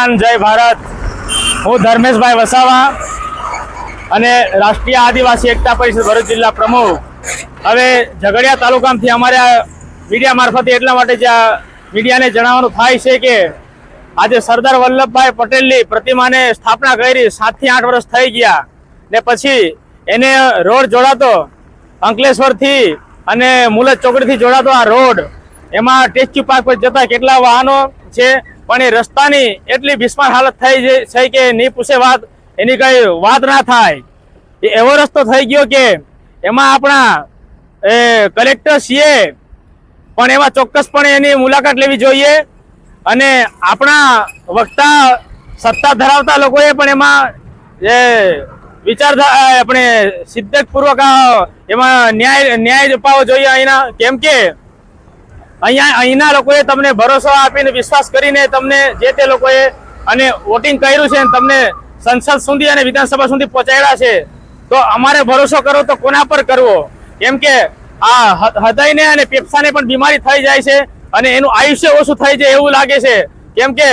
જય ભારત. હું ધર્મેશભાઈ વસાવા અને રાષ્ટ્રીય આદિવાસી એકતા પરિષદ ભરૂચ જિલ્લા પ્રમુખ. હવે ઝઘડિયા તાલુકામાંથી અમારે મીડિયા મારફતે એટલા માટે જ મીડિયાને જણાવવાનું થાય છે કે આજે સરદાર વલ્લભભાઈ પટેલની પ્રતિમાને સ્થાપના કરી સાતથી આઠ વર્ષ થઈ ગયા ને પછી એને રોડ જોડાતો, અંકલેશ્વરથી અને મુલત ચોકડીથી જોડાતો આ રોડ. એમાં ટેસ્ટી પાર્ક પર જતા કેટલા વાહનો છે પણ એ રસ્તાની એટલી બિસ્માર હાલત થઈ છે કે નહીં પૂછે વાત, એની કઈ વાત ના થાય. એ એવો રસ્તો થઈ ગયો કે એમાં આપણા એ કલેક્ટર સીએ પણ એમાં ચોક્કસપણે એની મુલાકાત લેવી જોઈએ અને આપણા વક્તા સત્તા ધરાવતા લોકોએ પણ એમાં જે વિચાર આપણે સિદ્ધપૂર્વક એમાં ન્યાય ન્યાય અપાવવો જોઈએ અહીંના. કેમ કે અહીંયા અહીંના લોકોએ તમને ભરોસો આપીને વિશ્વાસ કરીને તમને જે તે લોકોએ અને વોટિંગ કર્યું છે તમને સંસદ સુધી અને વિધાનસભા સુધી પહોંચાડ્યા છે, તો અમારે ભરોસો કરો તો કોના પર કરવો? કેમ કે આ હૃદયને અને ફેફસાને પણ બીમારી થઈ જાય છે અને એનું આયુષ્ય ઓછું થઈ જાય એવું લાગે છે. કેમ કે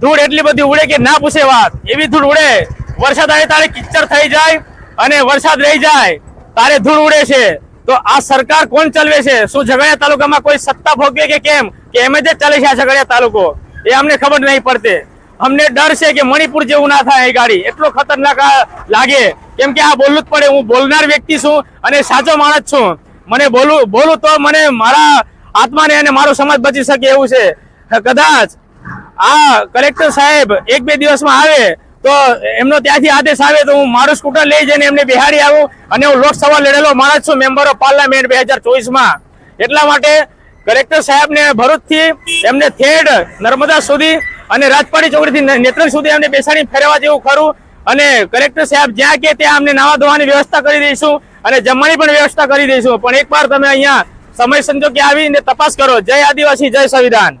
ધૂળ એટલી બધી ઉડે કે ના પૂછે વાત. એવી ધૂળ ઉડે. વરસાદ આવે તારે કિચ્ચર થઈ જાય અને વરસાદ રહી જાય, તારે ધૂળ ઉડે છે. તો આ સરકાર કોણ ચલાવે છે? શું ઝઘડિયા તાલુકામાં કોઈ સત્તા ભોગવે કે કેમ? કે એમ જ ચાલે છે આ ઝઘડિયા તાલુકો? એ અમને ખબર નહીં પડતી. અમને ડર છે કે મણિપુર જેવું ના થાય એ ગાડી. એટલો ખતરનાક લાગે. કેમ કે આ બોલવું જ પડે. હું બોલનાર વ્યક્તિ છું અને સાચો માણસ છું. મને બોલું બોલું તો મને મારા આત્માને અને મારો સમાજ બચી શકે એવું છે. કદાચ આ કલેક્ટર સાહેબ એક બે દિવસમાં આવે તો એમનો ત્યાંથી આદેશ આવે તો હું મારું સ્કૂટર લઈ જઈને એમને બિહારી આવું અને હું લોકસભા લડેલો માણસ છું મેમ્બર ઓફ પાર્લામેન્ટ બે હજાર ચોવીસમાં. એટલા માટે કલેક્ટર સાહેબને ભરૂચથી એમને થેડ નર્મદા સુધી અને રાજપાડી ચોકડીથી નેત્ર સુધી એમને બેસાડી ફેરવા જેવું ખરું. અને કલેક્ટર સાહેબ જ્યાં કે ત્યાં અમને નાવા ધોવાની વ્યવસ્થા કરી દઈશું અને જમવાની પણ વ્યવસ્થા કરી દઈશું. પણ એકવાર તમે અહીંયા સમય સંજોગે આવીને તપાસ કરો. જય આદિવાસી, જય સંવિધાન.